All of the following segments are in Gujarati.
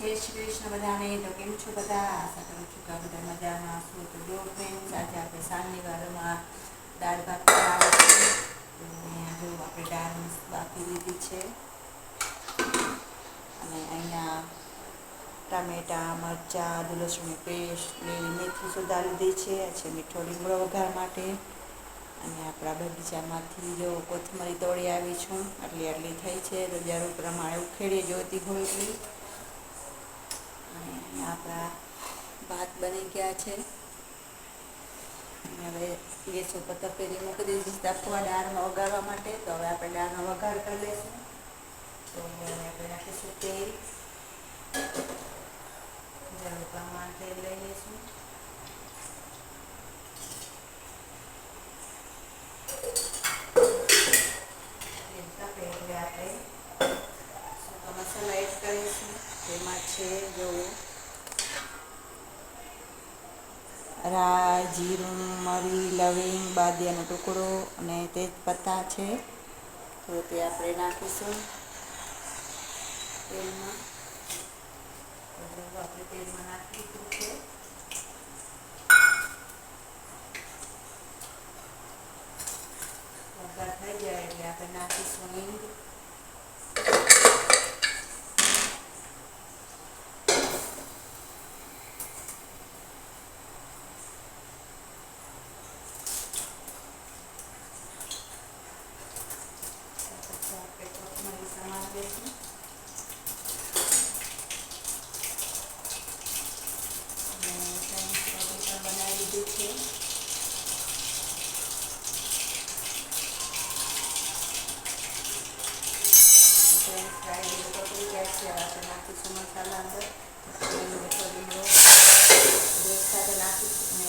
જય શ્રી કૃષ્ણ બધાને, તો કેમ છો બધા? આશા કરું છું કે બધા મજામાં છો તો જો ફ્રેન્ડ્સ આજે આપણે સાંજની વારમાં દાળ ભાત જો આપણે દાળ બાફી લીધી છે. અને અહીંયા ટામેટા, મરચાં, આદુ, લસણની પેસ્ટ લીલી મેથી સુધા લીધી છે. છે મીઠો લીમડો વઘાર માટે. અને આપણા બગીચામાંથી જો કોથમરી તોડી આવી છું. આટલી આટલી થઈ છે. તો જરૂર પ્રમાણે ઉખેડી જોઈતી હોય એટલી આપણા ભાત બની ગયા છે. હવે ગેસ ઉપર તપેલી મૂકી દીધી તપવા દાળમાં વઘારવા માટે. તો હવે આપણે દાળનો વઘાર કરી લઈશું. તો આપણે નાખીશું તેલ. જરૂર પ્રમાણે તેલ લઈ લઈશું તેલ તપે એટલે આપણે સૂકા મસાલા એડ કરીશું તેમાં છે જો રાઈ, જીરું, મરી, લવિંગ, બાદિયાનો ટુકડો અને તેજપત્તા છે. તો તે આપણે નાખીશું તેલમાં. આપણે તેલમાં નાખી દીધું છે વઘાર થઈ જાય એટલે આપણે નાખીશું હિંગ પછી આપણે કોથમરી સમાર દઈશું અને ફ્રેન્ડ્સ રોટી પણ બનાવી દીધી છે ફ્રેન્ડ્સ ફ્રાય બધું પકડી જાય છે હવે આપણે નાખીશું મસાલા અંદર લીલો મીઠો લીમડો બે સાથે નાખીશું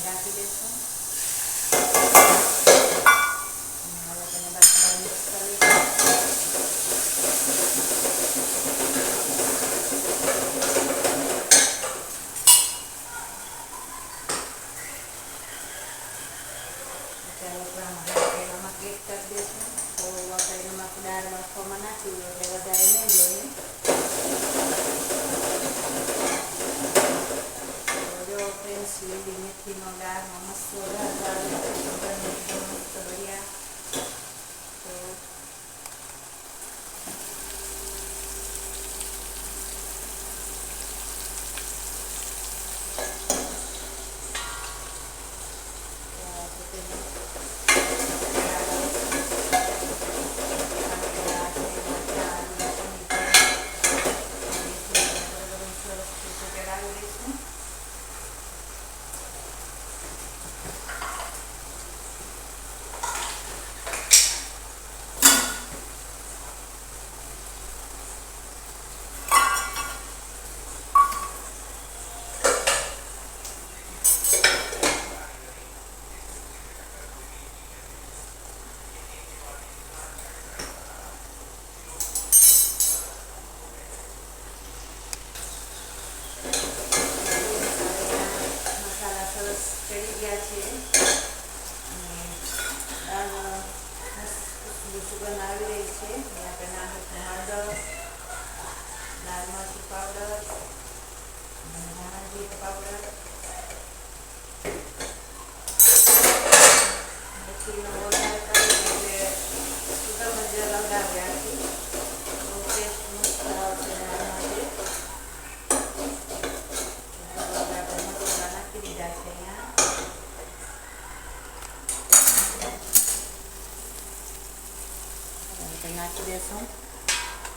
આપણે નાખી દઈશું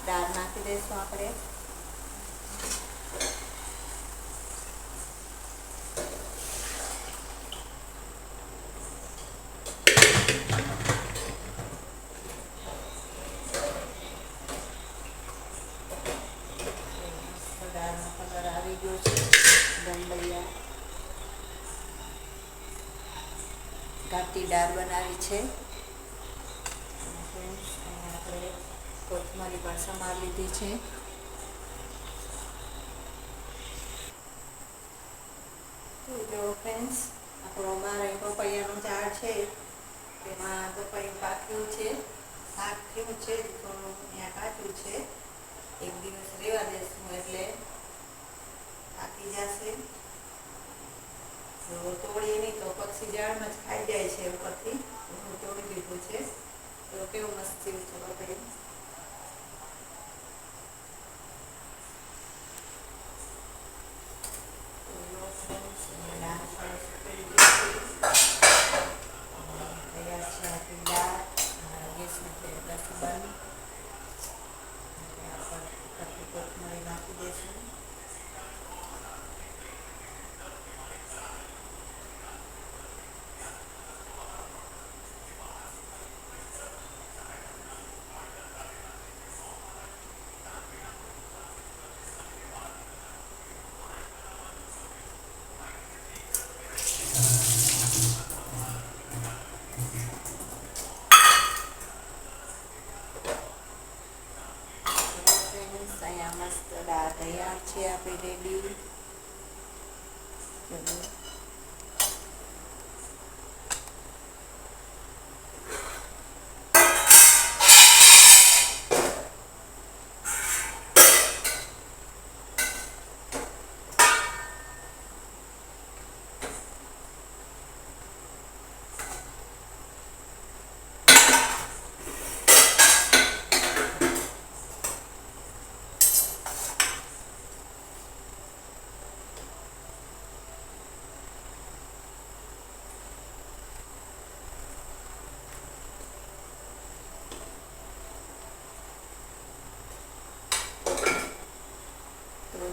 દાળ નાખી દઈશું આપણે. ઘાટી દાળ બનાવી છે અને friends, અહીંયા આપણે પણ સમાર લીધી છે. તો જો ફ્રેન્ડ્સ આપણો મારે પપૈયાનું ઝાડ છે તેમાં પપૈયું પાક્યું છે, શાક થયું છે, થોડું ત્યાં કાચું છે. એક દિવસ રહેવા દેશું એટલે પાકી જશે. તો તોડીએ નહીં તો પક્ષી ઝાડમાં જ ખાઈ જાય છે ઉપરથી. હું તોડી દીધું છે. તો કેવું મસ્ત થયું છે બપોરે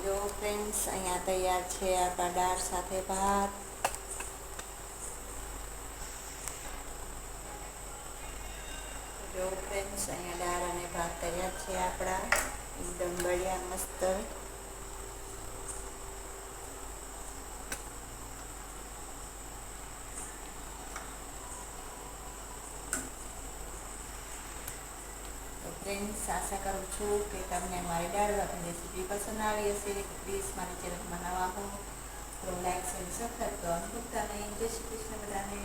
જો ફ્રેન્ડ્સ અહીંયા તૈયાર છે આપણા દાળ સાથે ભાત. જો ફ્રેન્ડ્સ અહીંયા દાળ અને ભાત તૈયાર છે આપણા. એકદમ બઢિયા, મસ્ત તો ફ્રેન્ડ્સ આશા કરું છું કે તમને મારી દાળ ભાતની રેસીપી પસંદ આવી હશે. પ્લીઝ મારી ચેનલમાં નવા હો. તો લાઈક શેર સબસ્ક્રાઈબ કરવાનું ભૂલતા નહીં જય શ્રી કૃષ્ણ બધાને.